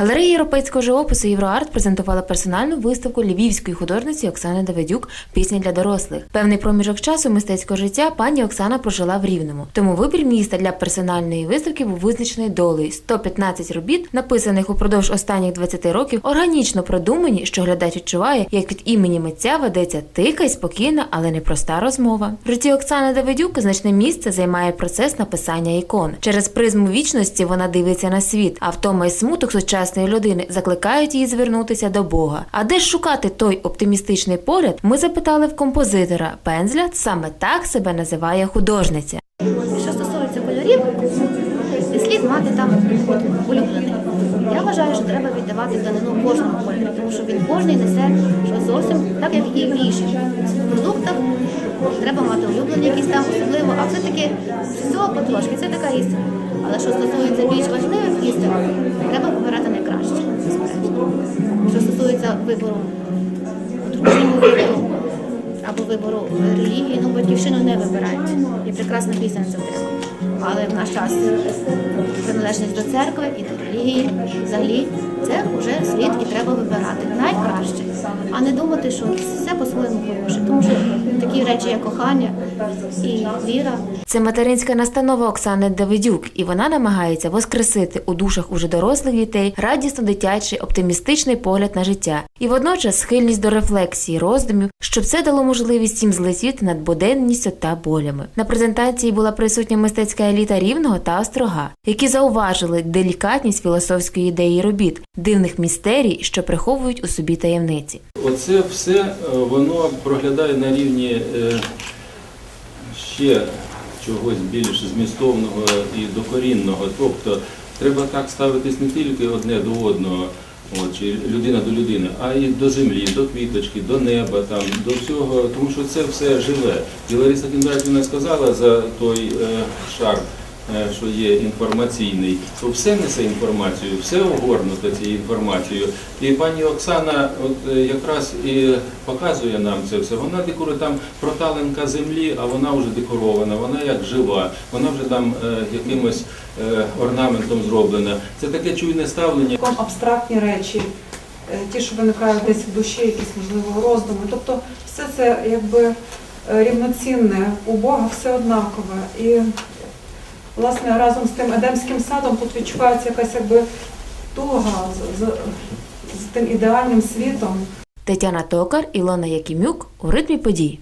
Галерея європейського живопису Євроарт презентувала персональну виставку львівської художниці Оксани Давидюк Пісня для дорослих. Певний проміжок часу мистецького життя пані Оксана прожила в Рівному. Тому вибір міста для персональної виставки був визначений долею. 115 робіт, написаних упродовж останніх 20 років, органічно продумані, що глядач відчуває, як від імені митця ведеться тиха й спокійна, але непроста розмова. В житті Оксани Давидюк значне місце займає процес написання ікон. Через призму вічності вона дивиться на світ, а втома й смуток сучасної людини закликають її звернутися до Бога. А де ж шукати той оптимістичний погляд? Ми запитали в композитора. Пензля саме так себе називає художниця. Що стосується кольорів, слід мати там улюблений. Я вважаю, що треба віддавати данину кожному кольору, тому що він кожний несе щось зовсім так, як і в інших продуктах. Треба мати улюблені якісь там особливо, а все-таки всього потрошки, це така істина. Але що стосується більш важливих істин, треба вибирати найкраще. Що стосується вибору дружнього вибору вибору релігії, ну батьківщину не вибирають. Є прекрасна пісня це цю. Але в наш час приналежність до церкви і до релігії взагалі це вже слід і треба вибирати найкраще, а не думати, що все по-своєму хороше. Тому що такі речі, як кохання і віра, Це материнська настанова Оксани Давидюк, і вона намагається воскресити у душах уже дорослих дітей радісно дитячий оптимістичний погляд на життя і водночас схильність до рефлексії, роздумів, щоб це дало можливість їм злетіти над буденністю та болями. На презентації була присутня мистецька еліта рівного та острога, які зауважили делікатність філософської ідеї робіт, дивних містерій, що приховують у собі таємниці. Оце все е, воно проглядає на рівні е, ще чогось більш змістовного і докорінного. Тобто треба так ставитись не тільки одне до одного, от, чи людина до людини, а й до землі, до квіточки, до неба, там, до всього, тому що це все живе. І Лариса Кіндратівна сказала за той е, шар. Е, Що є інформаційний, то все несе інформацію, все огорнуто цією інформацією. І пані Оксана, от е, якраз і показує нам це все. Вона декорує там проталинка землі, а вона вже декорована, вона як жива, вона вже там е, якимось орнаментом зроблена. Це таке чуйне ставлення. Абстрактні речі, ті, що виникають десь в душі, якісь можливо роздуми. Тобто все це якби рівноцінне, у Бога все однакове. І власне разом з тим Едемським садом тут відчувається якась якби туга з, з, з тим ідеальним світом. Тетяна Токар, Ілона Якимюк у ритмі подій.